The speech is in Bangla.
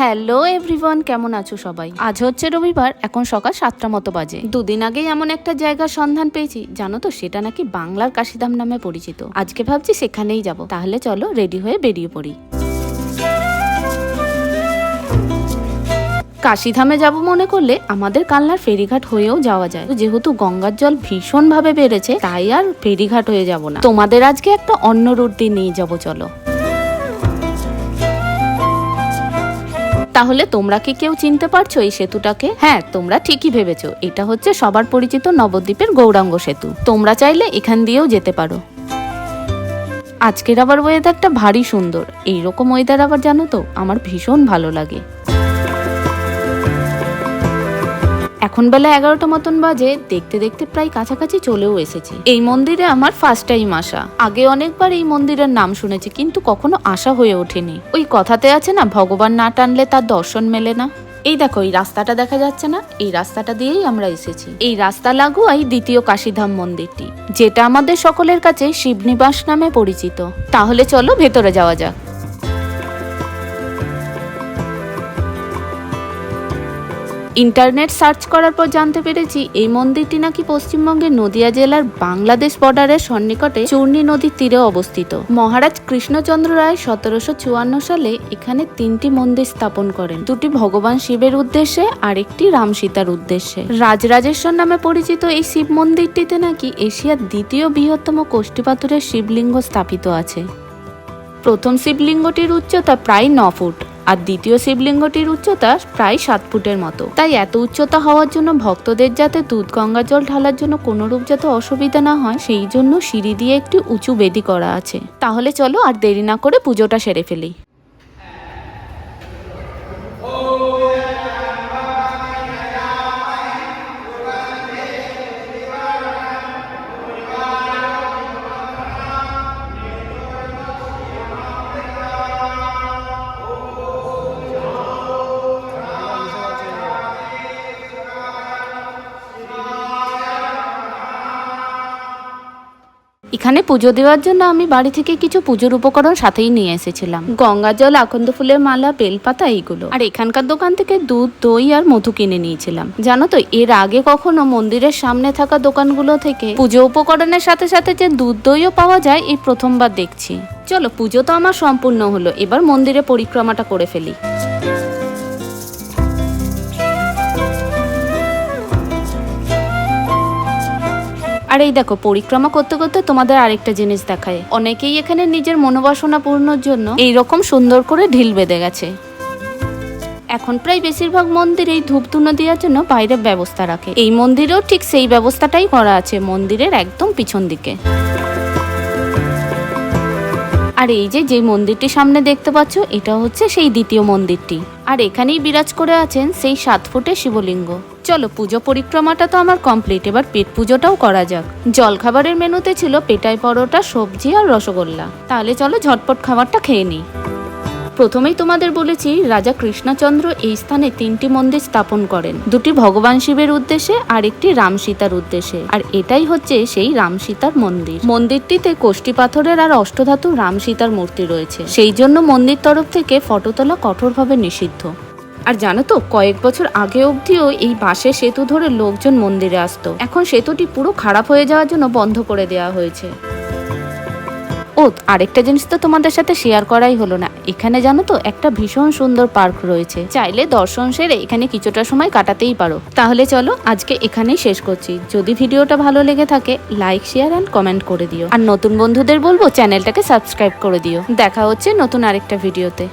হ্যালো এভরিওয়ান, কেমন আছো সবাই? আজ হচ্ছে রবিবার, এখন সকাল সাতটা মতো বাজে। দুদিন আগেই এমন একটা জায়গার সন্ধান পেয়েছি, জানো তো সেটা নাকি বাংলার কাশিধাম নামে পরিচিত। আজকে ভাবছি সেখানেই যাব। তাহলে চলো রেডি হয়ে বেরিয়ে পড়ি। কাশিধামে যাব মনে করলে আমাদের কালনার ফেরিঘাট হয়েও যাওয়া যায়। যেহেতু গঙ্গার জল ভীষণ ভাবে বেড়েছে, তাই আর ফেরিঘাট হয়ে যাব না। তোমাদের আজকে একটা অন্য রুট দিয়ে নিয়ে যাব, চলো। তাহলে তোমরা কি কেউ চিনতে পারছ এই সেতুটাকে? হ্যাঁ তোমরা ঠিকই ভেবেছো। এটা হচ্ছে সবার পরিচিত নবদ্বীপের গৌরাঙ্গ সেতু। তোমরা চাইলে এখান দিয়েও যেতে পারো। আজকের আবার ওয়েদারটা ভারী সুন্দর। এইরকম ওয়েদার আবার জানো তো? আমার ভীষণ ভালো লাগে। এখন বেলা এগারোটা মতন বাজে, দেখতে দেখতে প্রায় কাছাকাছি চলেও এসেছি। এই মন্দিরে আমার ফার্স্ট টাইম আসা। আগে অনেকবার এই মন্দিরের নাম শুনেছি, কিন্তু কখনো আসা হয়ে ওঠেনি। ওই কথাতে আছে না, ভগবান না টানলে তার দর্শন মেলে না। এই দেখো, এই রাস্তাটা দেখা যাচ্ছে না? এই রাস্তাটা দিয়েই আমরা এসেছি। এই রাস্তা লাগুয়াই দ্বিতীয় কাশীধাম মন্দিরটি, যেটা আমাদের সকলের কাছে শিবনিবাস নামে পরিচিত। তাহলে চলো ভেতরে যাওয়া যাক। ইন্টারনেট সার্চ করার পর জানতে পেরেছি এই মন্দিরটি নাকি পশ্চিমবঙ্গের নদিয়া জেলার বাংলাদেশ বর্ডারের সন্নিকটে চূর্ণী নদীর তীরে অবস্থিত। মহারাজ কৃষ্ণচন্দ্র রায় সতেরোশো চুয়ান্ন সালে এখানে তিনটি মন্দির স্থাপন করেন। দুটি ভগবান শিবের উদ্দেশ্যে আর একটি রাম সীতার উদ্দেশ্যে। রাজরাজেশ্বর নামে পরিচিত এই শিব মন্দিরটিতে নাকি এশিয়ার দ্বিতীয় বৃহত্তম কোষ্ঠীপাথরের শিবলিঙ্গ স্থাপিত আছে। প্রথম শিবলিঙ্গটির উচ্চতা প্রায় ন ফুট। আর দ্বিতীয় শিবলিঙ্গটির উচ্চতা প্রায় সাত ফুটের মতো। তাই এত উচ্চতা হওয়ার জন্য ভক্তদের যাতে দুধ, গঙ্গা জল ঢালার জন্য কোনোরূপ যাতে অসুবিধা না হয়, সেই জন্য সিঁড়ি দিয়ে একটি উঁচু বেদি করা আছে। তাহলে চলো আর দেরি না করে পুজোটা সেরে ফেলি। এখানে পুজো দেওয়ার জন্য আমি বাড়ি থেকে কিছু পুজোর উপকরণ সাথেই নিয়ে এসেছিলাম। গঙ্গা জল, আকন্দ ফুলের মালা, বেলপাতা এইগুলো। আর এখানকার দোকান থেকে দুধ, দই আর মধু কিনে নিয়েছিলাম। জানো তো, এর আগে কখনো মন্দিরের সামনে থাকা দোকানগুলো থেকে পুজো উপকরণের সাথে সাথে যে দুধ, দইও পাওয়া যায়, এই প্রথমবার দেখছি। চলো, পুজো তো আমার সম্পূর্ণ হলো। এবার মন্দিরে পরিক্রমাটা করে ফেলি। আর এই দেখো, পরিক্রমা করতে করতে তোমাদের আরেকটা জিনিস দেখায় অনেকেই এখানে নিজের মনোবাসনা পূর্ণর জন্য এই রকম সুন্দর করে ঢিল বেঁধে গেছে। এখন প্রায় বেশিরভাগ মন্দিরেই ধূপধুনো দেওয়ার জন্য বাইরের ব্যবস্থা রাখে। এই মন্দিরেও ঠিক সেই ব্যবস্থাটাই করা আছে, মন্দিরের একদম পিছন দিকে। আর এই যে যে মন্দিরটি সামনে দেখতে পাচ্ছ, এটা হচ্ছে সেই দ্বিতীয় মন্দিরটি। আর এখানেই বিরাজ করে আছেন সেই সাত ফুটে শিবলিঙ্গ। চলো পুজো পরিক্রমাটা তো আমার কমপ্লিট এবার পেট পুজোটাও করা যাক। জলখাবারের মেনুতে ছিল পেটাই পরোটা, সবজি আর রসগোল্লা। তাহলে চলো ঝটপট খাবারটা খেয়ে নিই। প্রথমেই তোমাদের বলেছি, রাজা কৃষ্ণচন্দ্র এই স্থানে তিনটি মন্দির স্থাপন করেন। দুটি ভগবান শিবের উদ্দেশ্যে আর একটি রাম সীতার উদ্দেশ্যে। আর এটাই হচ্ছে সেই রাম সীতার মন্দির। মন্দিরটিতে কোষ্টি পাথরের আর অষ্টধাতু রাম সীতার মূর্তি রয়েছে। সেই জন্য মন্দির তরফ থেকে ফটো তোলা কঠোরভাবে নিষিদ্ধ। আর জানো তো, কয়েক বছর আগে অবধিও এই বাঁশের সেতু ধরে লোকজন মন্দিরে আসতো। এখন সেতুটি পুরো খারাপ হয়ে যাওয়ার জন্য বন্ধ করে দেওয়া হয়েছে। ও আরেকটা জিনিস তো তোমাদের সাথে শেয়ার করাই হলো না। এখানে জানো তো, একটা ভীষণ সুন্দর পার্ক রয়েছে। চাইলে দর্শন সেরে এখানে কিছুটা সময় কাটাতেই পারো। তাহলে চলো, আজকে এখানেই শেষ করছি। যদি ভিডিওটা ভালো লেগে থাকে লাইক শেয়ার অ্যান্ড কমেন্ট করে দিও। আর নতুন বন্ধুদের বলব, চ্যানেলটাকে সাবস্ক্রাইব করে দিও। দেখা হচ্ছে নতুন আরেকটা ভিডিওতে